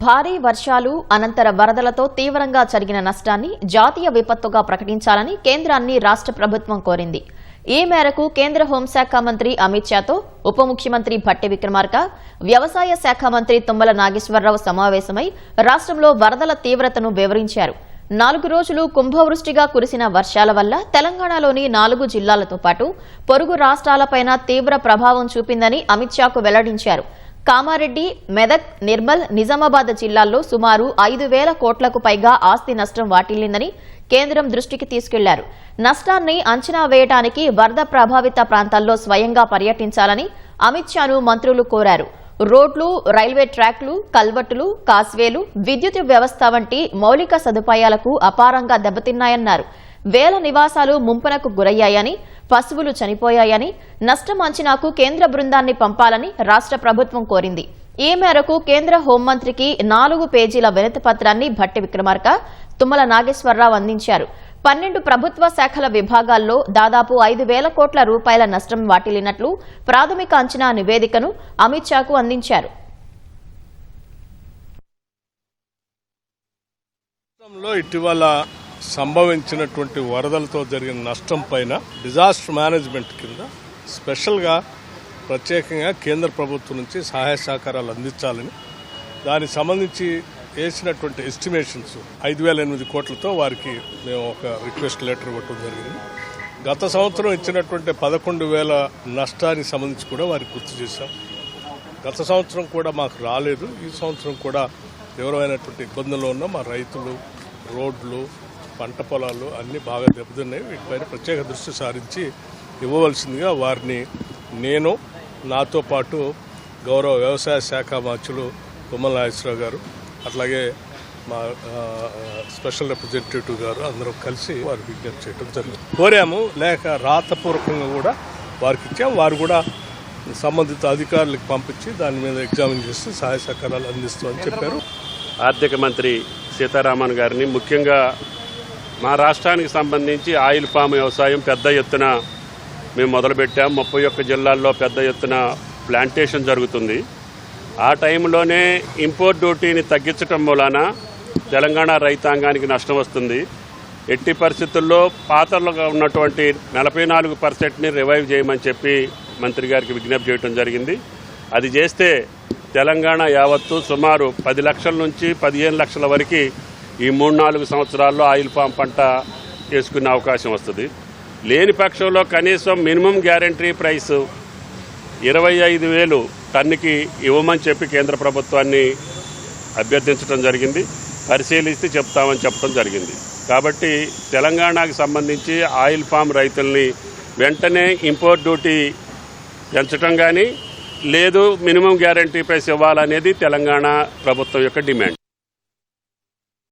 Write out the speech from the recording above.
భారీ వర్షాలు అనంతర వరదలతో తీవ్రంగా జరిగిన నష్టాన్ని జాతీయ విపత్తుగా ప్రకటించాలని కేంద్రాన్ని రాష్ట్ర ప్రభుత్వం కోరింది. ఈ మేరకు కేంద్ర హోంశాఖ మంత్రి అమిత్ షాతో ఉప ముఖ్యమంత్రి భట్టి విక్రమార్క వ్యవసాయ శాఖ మంత్రి తుమ్మల నాగేశ్వరరావు సమావేశమై రాష్ట్రంలో వరదల తీవ్రతను వివరించారు. నాలుగు రోజులు కుంభవృష్టిగా కురిసిన వర్షాల వల్ల తెలంగాణలోని నాలుగు జిల్లాలతో పాటు పొరుగు రాష్ట్రాలపైన తీవ్ర ప్రభావం చూపిందని అమిత్ షాకు వెల్లడించారు. కామారెడ్డి మెదక్ నిర్మల్ నిజామాబాద్ జిల్లాల్లో సుమారు ఐదు వేల కోట్లకు పైగా ఆస్తి నష్టం వాటిల్లిందని కేంద్రం దృష్టికి తీసుకెళ్ళారు. నష్టాన్ని అంచనా వేయడానికి వరద ప్రభావిత ప్రాంతాల్లో స్వయంగా పర్యటించాలని అమిత్ షాను మంత్రులు కోరారు. రోడ్లు రైల్వే ట్రాక్లు కల్వట్టులు కాస్వేలు విద్యుత్ వ్యవస్థ వంటి మౌలిక సదుపాయాలకు అపారంగా దెబ్బతిన్నాయన్నారు. వేల నివాసాలు ముంపునకు గురయ్యాయని పశువులు చనిపోయాయని నష్టం అంచనాకు కేంద్ర బృందాన్ని పంపాలని రాష్ట్ర ప్రభుత్వం కోరింది. ఈ మేరకు కేంద్ర హోంమంత్రికి నాలుగు పేజీల వినతి పత్రాన్ని భట్టి విక్రమార్క తుమ్మల నాగేశ్వరరావు అందించారు. పన్నెండు ప్రభుత్వ శాఖల విభాగాల్లో దాదాపు ఐదు వేల కోట్ల రూపాయల నష్టం వాటిల్లినట్లు ప్రాథమిక అంచనా నివేదికను అమిత్ షాకు అందించారు. ఇటీవల సంభవించినటువంటి వరదలతో జరిగిన నష్టం పైన డిజాస్టర్ మేనేజ్మెంట్ కింద స్పెషల్గా ప్రత్యేకంగా కేంద్ర ప్రభుత్వం నుంచి సహాయ సహకారాలు అందించాలని దానికి సంబంధించి వేసినటువంటి ఎస్టిమేషన్స్ ఐదు వేల ఎనిమిది కోట్లతో వారికి మేము ఒక రిక్వెస్ట్ లెటర్ ఇవ్వటం జరిగింది. గత సంవత్సరం ఇచ్చినటువంటి పదకొండు వేల నష్టానికి సంబంధించి కూడా వారికి గుర్తు చేశాం. గత సంవత్సరం కూడా మాకు రాలేదు. ఈ సంవత్సరం కూడా తీవ్రమైనటువంటి ఇబ్బందుల్లో ఉన్న. మా రైతులు రోడ్లు పంట పొలాలు అన్నీ బాగా దెబ్బతిన్నాయి. వీటిపైన ప్రత్యేక దృష్టి సారించి ఇవ్వవలసిందిగా వారిని నేను నాతో పాటు గౌరవ వ్యవసాయ శాఖ మంత్రులు తుమ్మల నాగేశ్వరరావు గారు అట్లాగే మా స్పెషల్ రిప్రజెంటేటివ్ గారు అందరూ కలిసి వారు విజ్ఞప్తి చేయడం జరిగింది. కోరాము లేక రాతపూర్వకంగా కూడా వారికి ఇచ్చాము. వారు కూడా సంబంధిత అధికారులకు పంపించి దాని మీద ఎగ్జామిన్ చేసి సహాయ సహకారాలు అందిస్తామని చెప్పారు. ఆర్థిక మంత్రి సీతారామన్ గారిని ముఖ్యంగా మా రాష్ట్రానికి సంబంధించి ఆయిల్ పామ్ వ్యవసాయం పెద్ద ఎత్తున మేము మొదలుపెట్టాం. ముప్పై ఒక్క జిల్లాల్లో పెద్ద ఎత్తున ప్లాంటేషన్ జరుగుతుంది. ఆ టైంలోనే ఇంపోర్ట్ డ్యూటీని తగ్గించటం మూలాన తెలంగాణ రైతాంగానికి నష్టం వస్తుంది. ఎట్టి పరిస్థితుల్లో పాతలుగా ఉన్నటువంటి నలభై నాలుగు పర్సెంట్ని రివైవ్ చేయమని చెప్పి మంత్రి గారికి విజ్ఞప్తి చేయడం జరిగింది. అది చేస్తే తెలంగాణ యావత్తు సుమారు పది లక్షల నుంచి పదిహేను లక్షల వరకు ఈ మూడు నాలుగు సంవత్సరాల్లో ఆయిల్ పామ్ పంట వేసుకునే అవకాశం వస్తుంది. లేని పక్షంలో కనీసం మినిమం గ్యారంటీ ప్రైస్ ఇరవై ఐదు వేలు టన్నుకి ఇవ్వమని చెప్పి కేంద్ర ప్రభుత్వాన్ని అభ్యర్థించడం జరిగింది. పరిశీలిస్తే చెప్తామని చెప్పడం జరిగింది. కాబట్టి తెలంగాణకు సంబంధించి ఆయిల్ ఫామ్ రైతుల్ని వెంటనే ఇంపోర్ట్ డ్యూటీ పెంచడం కానీ లేదు మినిమం గ్యారంటీ ప్రైస్ ఇవ్వాలనేది తెలంగాణ ప్రభుత్వం యొక్క డిమాండ్.